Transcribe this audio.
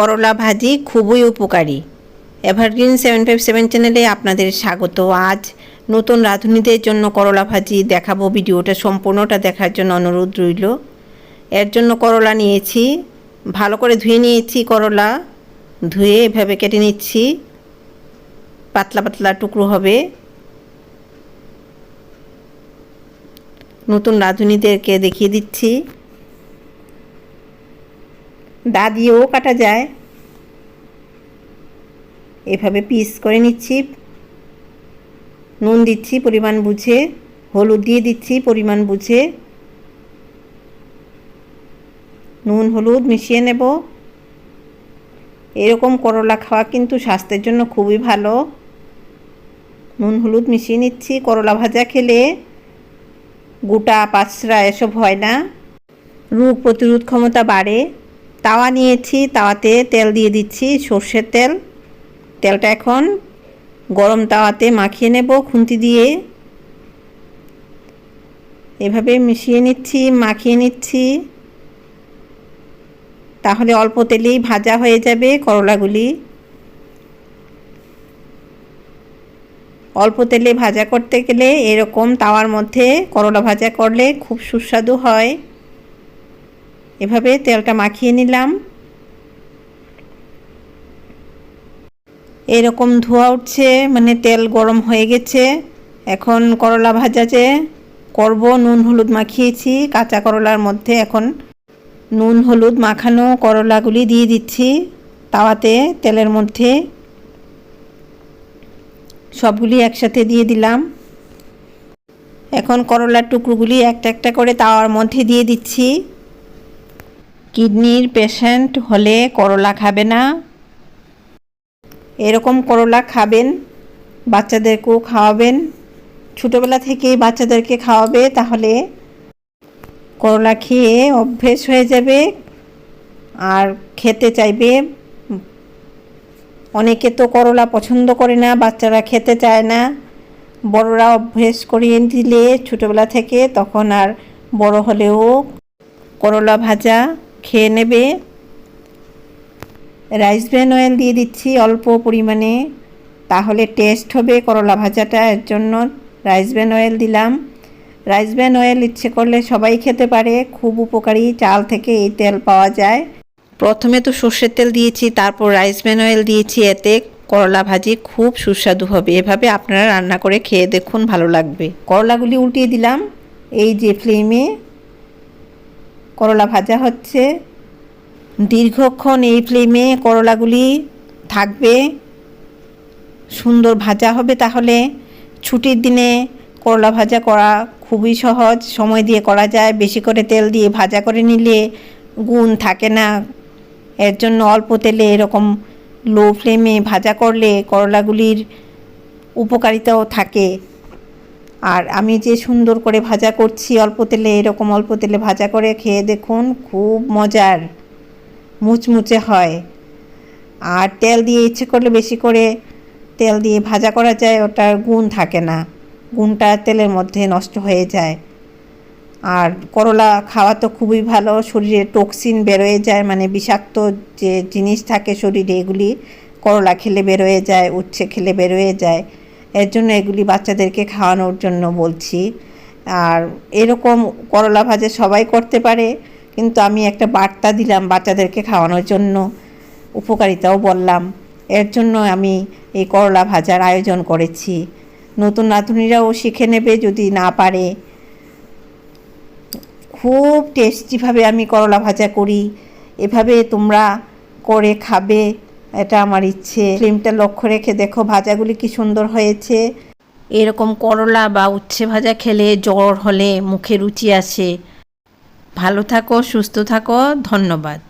করলা ভাজি খুবই উপকারী। এভারগ্রিন সেভেন ফাইভ সেভেন চ্যানেলে আপনাদের স্বাগত। আজ নতুন রাঁধুনিদের জন্য করলা ভাজি দেখাবো। ভিডিওটা সম্পূর্ণটা দেখার জন্য অনুরোধ রইল। এর জন্য করলা নিয়েছি। ভালো করে ধুয়ে নিয়েছি করলা। ধুয়ে এভাবে কেটে নিচ্ছি। পাতলা পাতলা টুকরো হবে। নতুন রাঁধুনিদেরকে দেখিয়ে দিচ্ছি। দা দিয়েও কাটা যায়। এভাবে পিস করে নিচ্ছি। নুন দিচ্ছি পরিমাণ বুঝে, হলুদ দিয়ে দিচ্ছি পরিমাণ বুঝে। নুন, হলুদ মিশিয়ে নেব। এরকম করলা খাওয়া কিন্তু স্বাস্থ্যের জন্য খুবই ভালো। নুন, হলুদ মিশিয়ে নিচ্ছি করলা ভাজা খেলে। গোটা পাঁচরা এসব হয় না। রোগ প্রতিরোধ ক্ষমতা বাড়ে। তাওয়া নিয়েছি, তাওয়াতে তেল দিয়ে দিচ্ছি, সর্ষের তেল। তেলটা এখন গরম তাওয়াতে মাখিয়ে নেব, খুন্তি দিয়ে। এভাবে মিশিয়ে নিচ্ছি, মাখিয়ে নিচ্ছি। তাহলে অল্প তেলেই ভাজা হয়ে যাবে করলাগুলি। অল্প তেলে ভাজা করতে গেলে এরকম তাওয়ার মধ্যে করলা ভাজা করলে খুব সুস্বাদু হয়। এভাবে তেলটা মাখিয়ে নিলাম। এরকম ধোয়া উঠছে মানে তেল গরম হয়ে গেছে। এখন করলা ভাজা যে করব, নুন হলুদ মাখিয়েছি, কাঁচা করলার মধ্যে এখন নুন হলুদ মাখানো করলাগুলি দিয়ে দিচ্ছি তাওয়াতে, তেলের মধ্যে। সবগুলি একসাথে দিয়ে দিলাম। এখন করলার টুকরোগুলি একটা একটা করে তাওয়ার মধ্যে দিয়ে দিচ্ছি। কিডনির পেশেন্ট হলে করলা খাবে না? এরকম করলা খাবেন, বাচ্চাদেরকেও খাওয়াবেন। ছোটোবেলা থেকেই বাচ্চাদেরকে খাওয়াবে, তাহলে করলা খেয়ে অভ্যেস হয়ে যাবে আর খেতে চাইবে। অনেকে তো করলা পছন্দ করে না, বাচ্চারা খেতে চায় না। বড়রা অভ্যেস করিয়ে দিলে ছোটোবেলা থেকে তখন আর বড় হলেও করলা ভাজা খেয়ে নেবে। রাইস ব্র্যান অয়েল দিয়ে দিচ্ছি অল্প পরিমাণে। তাহলে টেস্ট হবে করলা ভাজাটা, এর জন্য রাইস ব্র্যান অয়েল দিলাম। রাইস ব্র্যান অয়েল ইচ্ছে করলে সবাই খেতে পারে, খুব উপকারী চাল থেকে এই তেল পাওয়া যায়। প্রথমে তো সর্ষের তেল দিয়েছি, তারপর রাইস ব্র্যান অয়েল দিয়েছি, এতে করলা ভাজি খুব সুস্বাদু হবে। এভাবে আপনারা রান্না করে খেয়ে দেখুন, ভালো লাগবে। করলাগুলি উল্টিয়ে দিলাম, এই যে ফ্লেমে করলা ভাজা হচ্ছে। দীর্ঘক্ষণ এই ফ্লেমে করলাগুলি থাকবে। সুন্দর ভাজা হবে তাহলে। ছুটির দিনে করলা ভাজা করা খুবই সহজ। সময় দিয়ে করা যায়। বেশি করে তেল দিয়ে ভাজা করে নিলে গুণ থাকে না। এর জন্য অল্প তেলে এরকম লো ফ্লেমে ভাজা করলে করলাগুলির উপকারিতাও থাকে। আর আমি যে সুন্দর করে ভাজা করছি, অল্প তেলে, এরকম অল্প তেলে ভাজা করে খেয়ে দেখুন, খুব মজার, মুচমুচে হয়। আর তেল দিয়ে ইচ্ছে করলে বেশি করে তেল দিয়ে ভাজা করা যায়, ওটার গুণ থাকে না। গুণটা তেলের মধ্যে নষ্ট হয়ে যায়। আর করলা খাওয়া তো খুবই ভালো, শরীরে টক্সিন বেরোয় যায় মানে বিষাক্ত যে জিনিস থাকে শরীরে, এগুলি করলা খেলে বেরোয় যায়, উচ্ছে খেলে বেরোয় যায়। এর জন্য এগুলি বাচ্চাদেরকে খাওয়ানোর জন্য বলছি। আর এরকম করলা ভাজা সবাই করতে পারে, কিন্তু আমি একটা বার্তা দিলাম বাচ্চাদেরকে খাওয়ানোর জন্য। উপকারিতাও বললাম। এর জন্য আমি এই করলা ভাজার আয়োজন করেছি। নতুন নাতনিরাও শিখে নেবে যদি না পারে। খুব টেস্টিভাবে আমি করলা ভাজা করি। এভাবে তোমরা করে খাবে। এটা আমার ইচ্ছে। ফ্লেমটা লক্ষ্য রেখে দেখো ভাজাগুলি কি সুন্দর হয়েছে। এরকম করলা বা উচ্ছে ভাজা খেলে জ্বর হলে মুখে রুচি আসে। ভালো থাকো, সুস্থ থাকো, ধন্যবাদ।